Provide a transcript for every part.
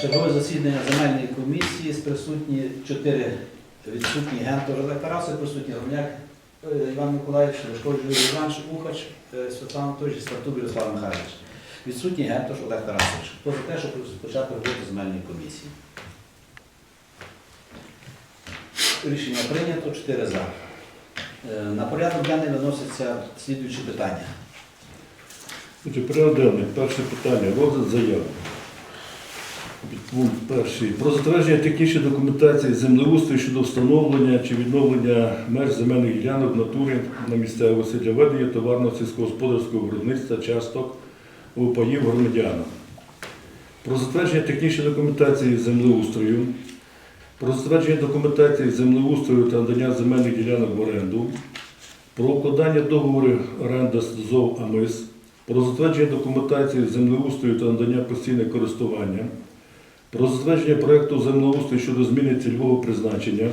Чергове засідання земельної комісії з присутні чотири відсутні Гентор Олег Тарасов, присутні Громняк е, Іван Миколаївич, Лешко Юрій Іванович, Ухач, е, Світлана Анатолійович, Стартуб Ярослав Михайлович. Відсутній Гентош Олег Тарасович. Хто те, щоб розпочати роботу земельної комісії? Рішення прийнято, 4 за. Е, На порядок денний виносяться слідуючі питання. Порядок денний. Перше питання. Розгляд заяв. Підпункт перший. Про затвердження технічної документації землеустрою щодо встановлення чи відновлення меж земельних ділянок в натурі на місцевості для ведення товарного сільськогосподарського виробництва часток у паїв громадянам. Про затвердження технічної документації землеустрою. Про затвердження документації землеустрою та надання земельних ділянок в оренду. Про укладання договору оренда з ЗОВ АМИС про затвердження документації землеустрою та надання постійне користування, про затвердження проєкту землеустрою щодо зміни цільового призначення,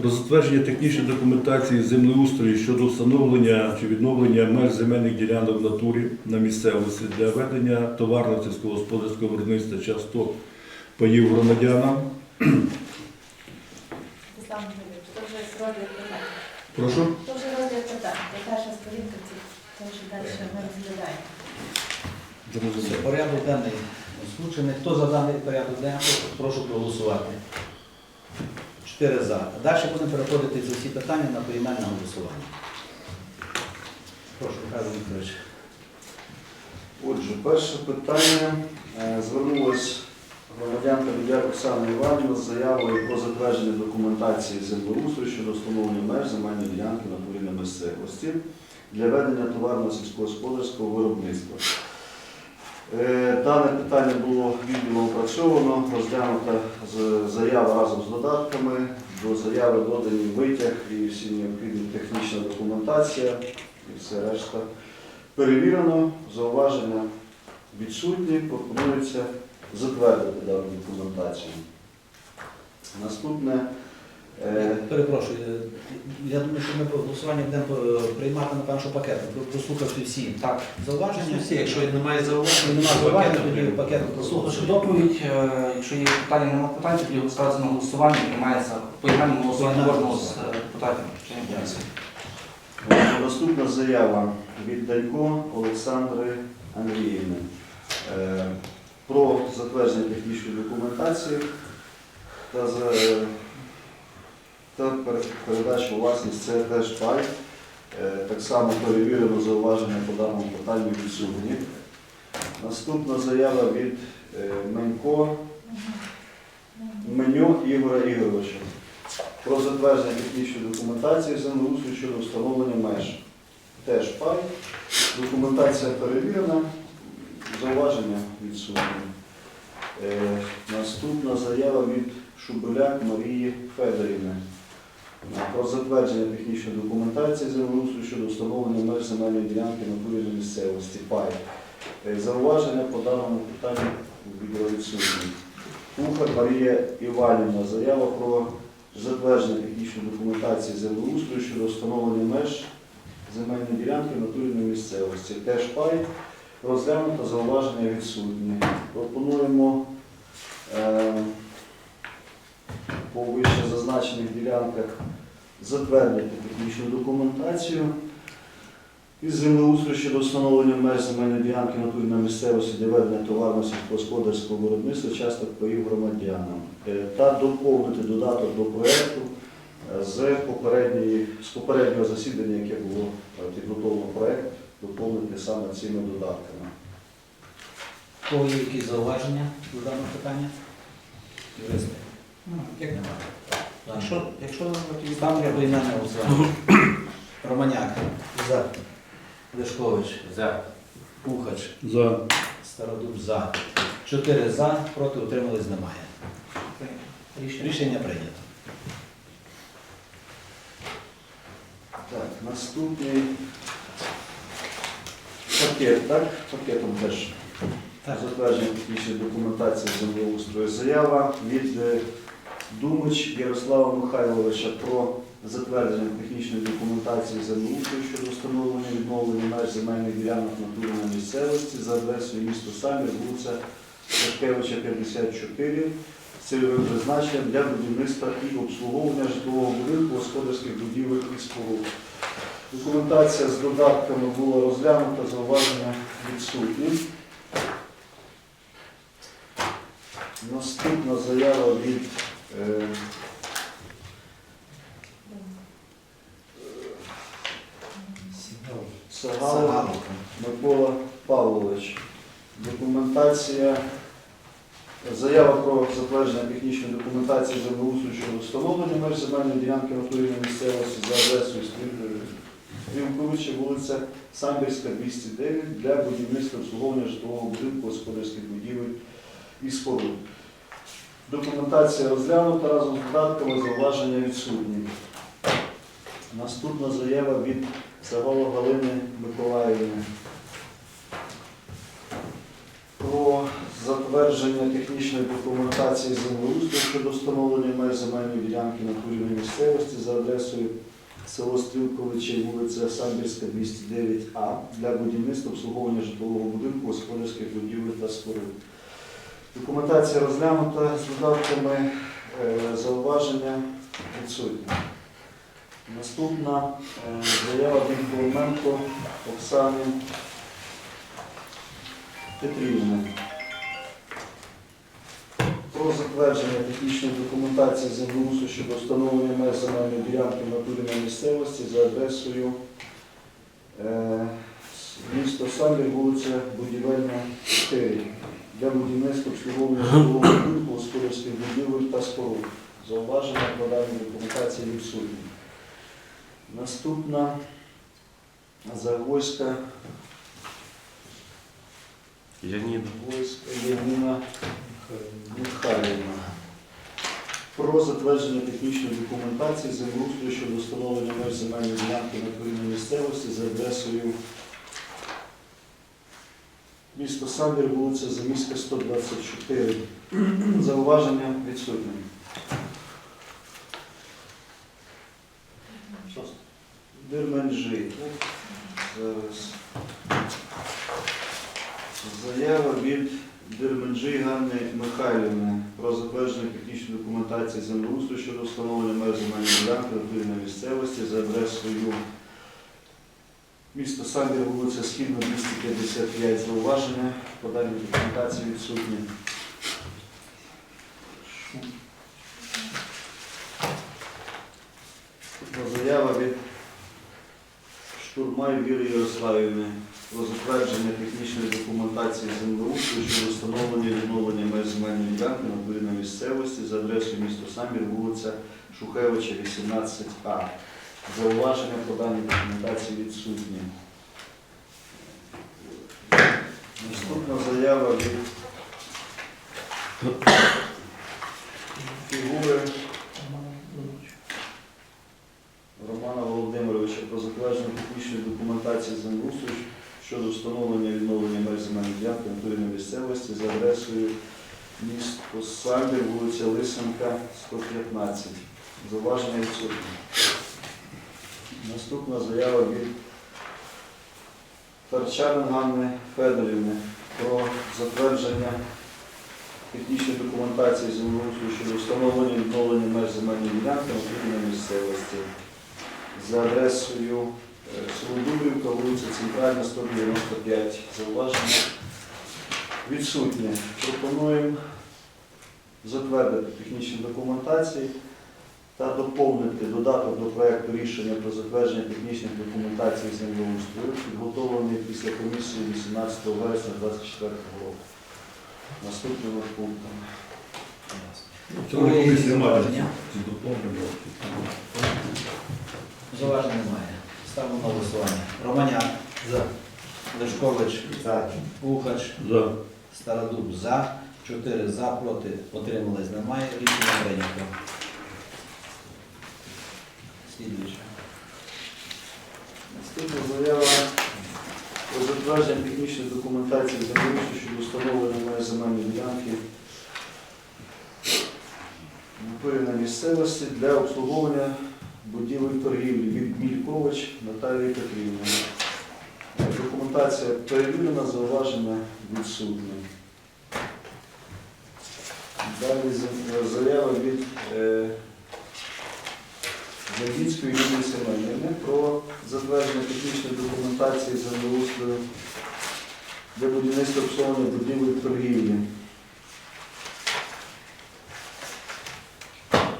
про затвердження технічної документації землеустрою щодо встановлення чи відновлення меж земельних ділянок в натурі на місцевості для ведення товарного сільськогосподарського виробництва часто паїв громадянам. Вже. Прошу. Вже розгляд питань. Перша сторінка, це що далі ми розглядаємо. Порядок денний озвучений. Хто за даний порядок денний, прошу проголосувати. Чотири за. Далі будемо переходити за всі питання на поіменне голосування. Прошу, Михайло Вікторович. Отже, перше питання. Е, Звернулась громадянка Відяр Оксана Іванівна з заявою про затвердження документації землеустрою щодо встановлення меж земельної ділянки на на місцевості для ведення товарного сільськогосподарського виробництва. Е, Дане питання було відділом опрацьовано, розглянута заява разом з додатками. До заяви додані витяг і всі необхідні технічна документація і все решта. Перевірено, зауваження відсутні, пропонується затвердити дану документацію. Наступне Перепрошую, е, я думаю, що ми по голосуванню будемо е, приймати напевно, що пакетом, Про- прослухавши всі. Так, зауваження. всі, якщо немає зауважень, немає зауважень, тоді пакетом Слухавши прослухавши. доповідь, е, якщо є питання, немає питань, тоді ставиться на голосування, приймається поіменному голосування кожного з е, депутатів. Наступна заява від Данько Олександри Андріївни. Е, про затвердження технічної документації та, за, та пере- власність це теж пай. Е, Так само перевірено зауваження по даному питанню відсутні. Наступна заява від е, Менько Меню Ігора Ігоровича про затвердження технічної документації землеустрою щодо встановлення меж. Теж пай. Документація перевірена, зауваження відсутні. Е, наступна заява від Шубеляк Марії Федорівни про затвердження технічної документації землеустрою щодо встановлення меж земельної ділянки на турі місцевості пай. Е, зауваження по даному питанню відсутні. Кухар Марія Іванівна, заява про затвердження технічної документації землеустрою щодо встановлення меж земельної ділянки натурній місцевості. Теж пай розглянуто зауваження відсутні. Пропонуємо е, по вище зазначених ділянках затвердити технічну документацію із землеустрою щодо встановлення меж земельної ділянки натурної місцевості для ведення товарно сільськогосподарського виробництва часток паїв громадянам Е, та доповнити додаток до проєкту е, з, з попереднього засідання, яке було е, підготовлено проєкт, доповнити саме цими додатками. Кого є якісь зауваження до даного питання? Юристи? Як немає. Якщо, якщо Ставлю ставлю поіменне голосування. Романяк. За. Лешкович. За. Ухач. За. Стародуб за. Чотири за, проти утримались немає. рішення. Рішення прийнято. Так, наступний пакет, так? Пакетом теж. Затвердження технічної документації землеустрою. Заява від е, Думич Ярослава Михайловича про затвердження технічної документації землеустрою щодо встановлення відновлення меж земельних ділянок натурної місцевості за адресою місто Самір, вулиця Шашкевича 54 з цільовим призначенням для будівництва і обслуговування житлового будинку, господарських будівель і споруд. Документація з додатками була розглянута, зауваження відсутні. Наступна заява від е, Сагала Микола Павлович. Документація. Заява про затвердження технічної документації землеустрою щодо встановлення меж земельної ділянки натурної місцевості за адресою Стрілковича, вулиця Самбірська, 209 для будівництва обслуговування житлового будинку, господарських будівель і споруд. Документація розглянута разом з додатками, зауваження відсутні. Наступна заява від Савало Галини Миколаївни про затвердження технічної документації землеустрою щодо встановлення меж земельної ділянки натурної місцевості за адресою село Стрілковичі, вулиця Самбірська, 209А для будівництва обслуговування житлового будинку, господарських будівель та споруд. Документація розглянута з додатками е, зауваження відсутні. Наступна е, заява від Клименко Оксани Петрівни. Про затвердження технічної документації землеусу щодо встановлення меж ділянки в місцевості за адресою е, місто Самбір, вулиця Будівельна 4 для будівництва обслуговування житлового будинку, господарських будівель та споруд. Зауваження по даній документації відсутні. Наступна Загвойська Яніна. Євгена Михайлівна. Про затвердження технічної документації землеустрою щодо встановлення меж земельної ділянки на території місцевості за адресою місто Самбір, вулиця Заміська, 124. Зауваження відсутні. Дирменджи. Зараз. Заява від Дерменджи Ганни Михайлівни про затвердження технічної документації землеустрою щодо встановлення меж земельної ділянки на місцевості за адресою місто Самбір, вулиця Східна, 255. Зауваження по документації відсутні. Заява від Штурмай Віри Ярославівни про затвердження технічної документації землеустрою щодо встановлення і відновлення меж земельної ділянки на дворі на місцевості за адресою місто Самбір, вулиця Шухевича, 18А. Зауваження по даній документації відсутні. Наступна заява від фігури Романа Володимировича про затвердження технічної документації землеустрою щодо встановлення відновлення меж земельної ділянки натурної місцевості за адресою місто Самбір, вулиця Лисенка, 115. Зауваження відсутні. Наступна заява від Тарчанин Ганни Федорівни про затвердження технічної документації землеустрою щодо встановлення і відновлення меж земельної ділянки натурної місцевості за адресою е, село вулиця Центральна, 195. Зауваження відсутнє. Пропонуємо затвердити технічні документації та доповнити додаток до проекту рішення про затвердження технічних документацій землеустрою, підготовлений після комісії 18 вересня 2024 року. Наступними пунктами. В цьому комісії немає. Ставимо на голосування. Романяк. За. Лешкович. Так. Ухач. За. Стародуб за. Чотири за, проти. Отримались немає. Рішення прийнято. Слідуюче. Наступна заява про затвердження технічної документації землеустрою щодо встановлення меж земельної ділянки на місцевості для обслуговування будівель торгівлі від Мількович Наталії Петрівни. Документація перевірена, зауваження відсутні. Далі заява від Зайдінської Юлії Семенівни про затвердження технічної документації землеустрою для будівництва обслуговування будівель торгівлі.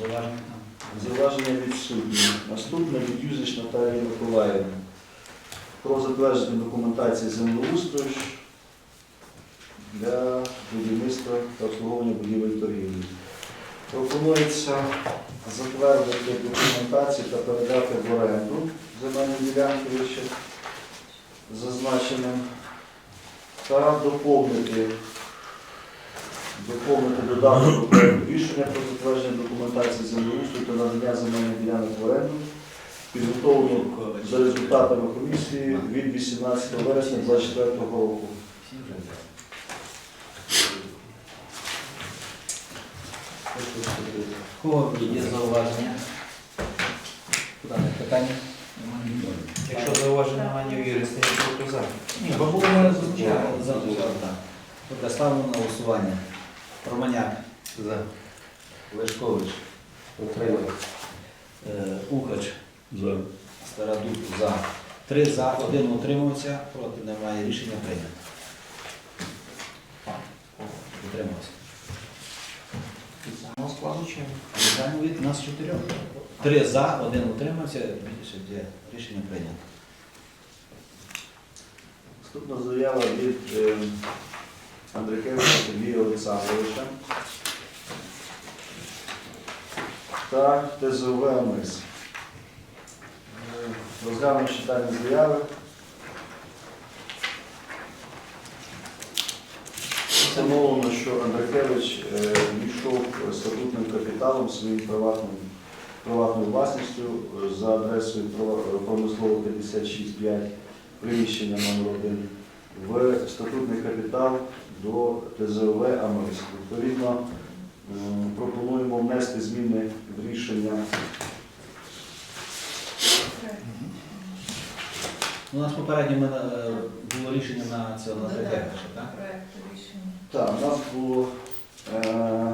Зауваження там. Відсутні. Наступне від Юзич Наталії Миколаївни. Про затвердження документації землеустрою для будівництва та обслуговування будівель торгівлі. Пропонується затвердити документацію та передати в оренду земельні ділянки вище зазначеним та доповнити доповнити додаток до рішення про затвердження документації землеустрою та надання земельних ділянок в оренду, підготовлено за результатами комісії від 18 вересня 2024 року. Всі вже взяли. В Кого є зауваження? Питання? Якщо зауважень немає ні я то за. Ні, бо було не. Добре, ставимо на голосування. Романяк. За. Лешкович. Утримав. Е, Ухач. За. Стародуб за. Три за, один утримався, проти немає. Рішення прийнято. Утримався. Складу чи? Вітаємо від нас чотирьох. Три за, один утримався. Більше рішення прийнято. Наступна заява від е, Андрикевича Сергія Олександровича та ТЗОВ АМС. Е, Розглянувши дані заяви, встановлено, що Андрикевич е, війшов статутним капіталом своїм приватним приватною власністю е, за адресою Прова- промислово 56.5 приміщення номер 1 в статутний капітал до ТЗОВ АМИС. Відповідно, пропонуємо внести зміни в рішення. У нас попередньо е, було рішення на це на Тридевича, так? У нас було е,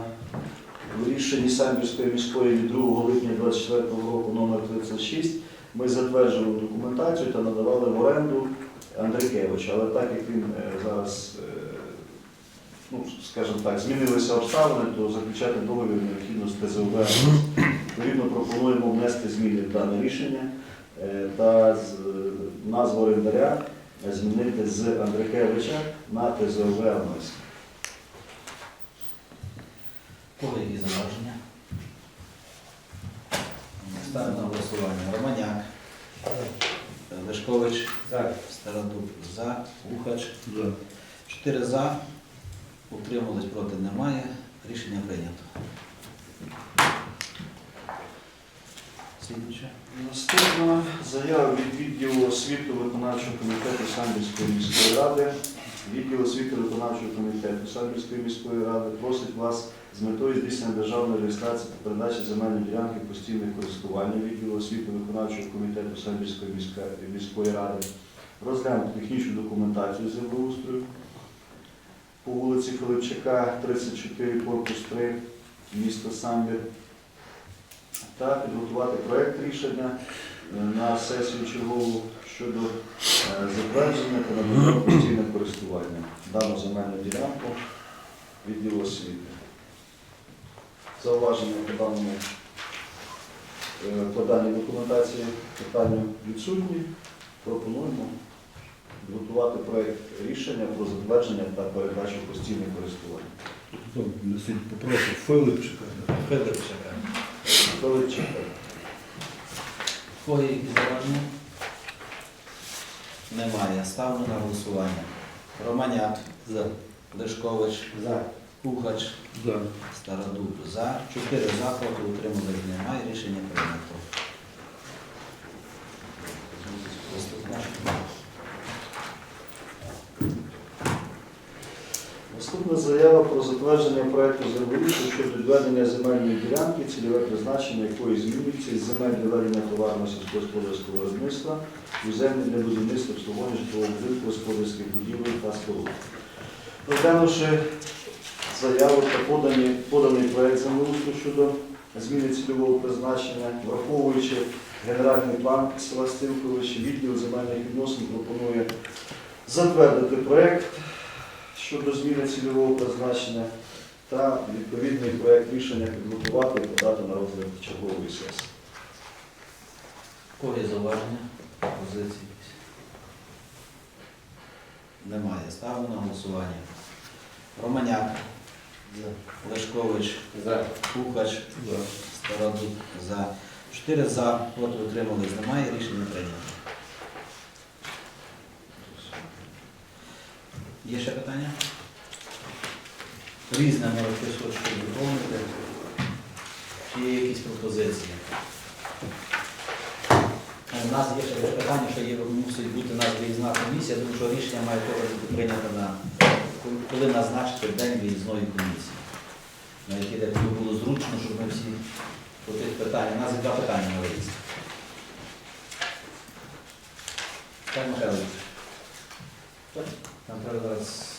в рішенні Самбірської міської від 2 липня 24 року номер 36 ми затверджували документацію та надавали в оренду Андрикевича. Але так як він е, зараз, е, ну, скажімо так, змінилися обставини, то заключати договір необхідно з ТЗОВ. Відповідно, пропонуємо внести зміни в дане рішення е, та назву орендаря змінити з Андрикевича на ТЗОВ АМС. 4 за, утримались проти немає. Рішення прийнято. Наступна заява від відділу освіти виконавчого комітету Самбільської міської ради. Відділ освіти виконавчого комітету Самбільської міської ради просить вас з метою здійснення державної реєстрації та передачі земельної ділянки постійного користування відділу освіти виконавчого комітету Самбільської міської ради розглянути технічну документацію землеустрою по вулиці Филипчака, 34, корпус 3, місто Самбір та підготувати проект рішення е, на сесію чергову щодо е, затвердження та надання постійне користування дану земельну ділянку відділу освіти. Зауваження по даному е, по даній документації питання відсутні. Пропонуємо підготувати проект рішення про затвердження та передачу постійне користування. Хто несіть попрошу Филипчика. Федоровича. Филипченка. Кого є які зауваження? Немає. Ставлю на голосування. Романяк. За. Лешкович. За. Ухач. За. Стародуб за. Чотири за, проти утримались немає. Рішення прийнято. Наступне. Наступна заява про затвердження проекту землеустрою щодо відведення земельної ділянки, цільове призначення якої змінюється із земель для ведення товарного сільськогосподарського виробництва у землі для будівництва обслуговування житлового будинку, господарських будівель та споруд. Розглянувши заяви та подані, поданий проект землеустрою щодо зміни цільового призначення, враховуючи генеральний план села Стилковичі, відділ земельних відносин пропонує затвердити проект щодо зміни цільового призначення та відповідний проект рішення підготувати і подати на розгляд чергової сесії. Кого є зауваження? Позиції? Немає. Ставимо на голосування. Романяк. Лешкович. Кухач. Стародуб. За. Чотири за. Проти утримались. Немає. Рішення прийнято. Є ще питання? Різне може хтось хоче доповнити. Чи є якісь пропозиції? У нас є ще питання, що є, мусить бути у нас виїзна комісія, тому що рішення має теж бути прийнято на коли назначити день виїзної комісії. На який день було зручно, щоб ми всі по тих питаннях. У нас є два питання на виїзд. Так, Михайлович. Треба зараз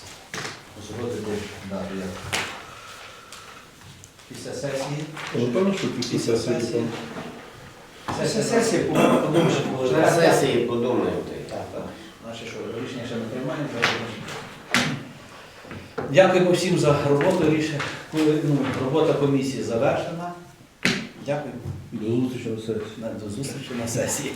узгодити дату як. Після сесії. Напевно, що після сесії. Після сесії, по-моєму, що було На сесії подумаємо. Так, так. Наші що, рішення ще не приймаємо. Дякуємо всім за роботу. Рішення, ну, робота комісії завершена. Дякую. До зустрічі на сесії. До зустрічі на сесії.